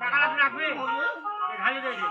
টাকা লাগবে রাখবি খালি দিয়ে দিন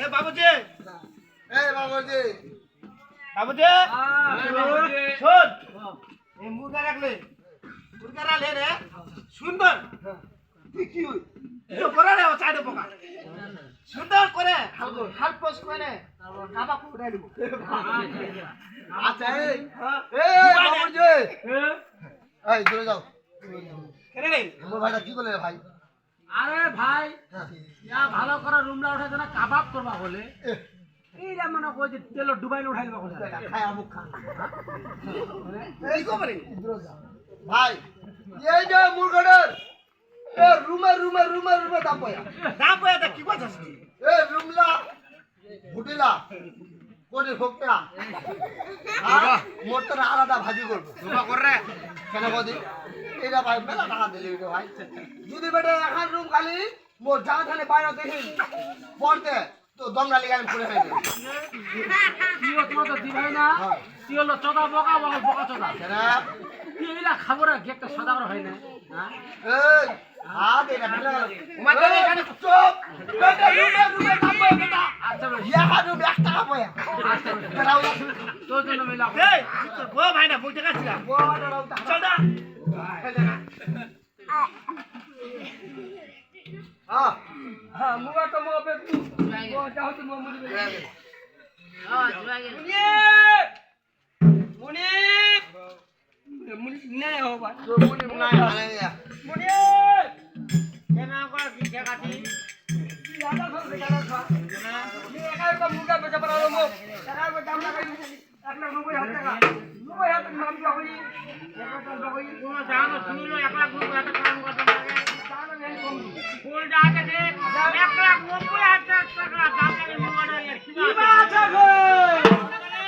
এ বাবুজি। বাবুজি। শোন। এই মুরগা রাখলে। মুরগা রাখলে রে সুন্দর। তো করে রে ও চাইতে পোকা। সুন্দর করে হালকো হালপোস করে কাবা কুড়াই দিব। কেনে রে ভাই? আরে ভাই ইয়া ভালো করে রুমলা উঠাইছে না কাবাব করবা বলে। এইটা মানে কই যে তেল ডুবাই উঠাই দিবা বলে খায় আমুক খা এই কবরে ভাই এই যে মুরগাটার এ রুমে রুমে রুমে রুমে দাম পয়া। দাম পয়সা কি তুই? এ রুমলা ভুটিলা। ফোকটা আর মোটর আলাদা ভাজি করব। কর রে। কেন বদি? এটা ভাই মেলা টাকা দিলি ভাই। যদি বেটা এখন রুম খালি মোর যা থানে বাইরে দেখি পড়তে তো দমরা লিগে আমি পড়ে হয়ে যাবে তোমার তো দিবাই না? তুই হলো চদা বকা বকা বকা চদা? এইলা খাব না একটা সাদা করে হয় না। হ্যাঁ? এই হাত এটা চুপ! রুমে তোর জন্য মিলা এই তোর বউ ভাই না এক লাখ নব্বই হাজার টাকা। নব্বই হাজার টাকা নাম দিবা হই এক লাখ টাকা হই তোমরা জানো শুনলো এক লাখ নব্বই হাজার টাকা করতে লাগে তাহলে নেই কম ফুলটা আছে এক লাখ নব্বই হাজার টাকা দাম লাগে মোবাইল কি কি আছে নি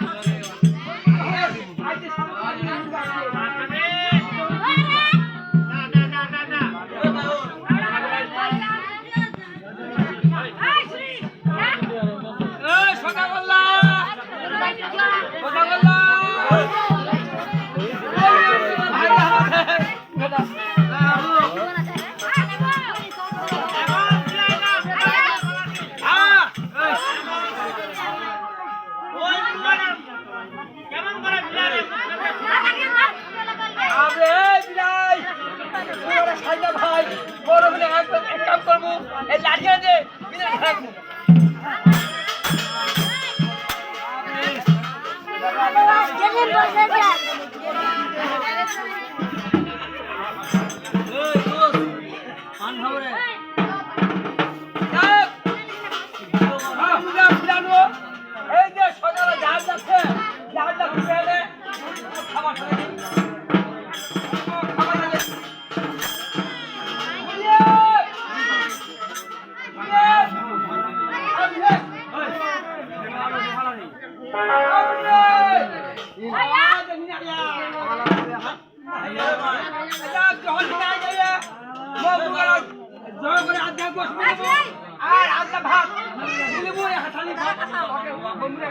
Yeah. আর আজকে ভাত বন্ধুরা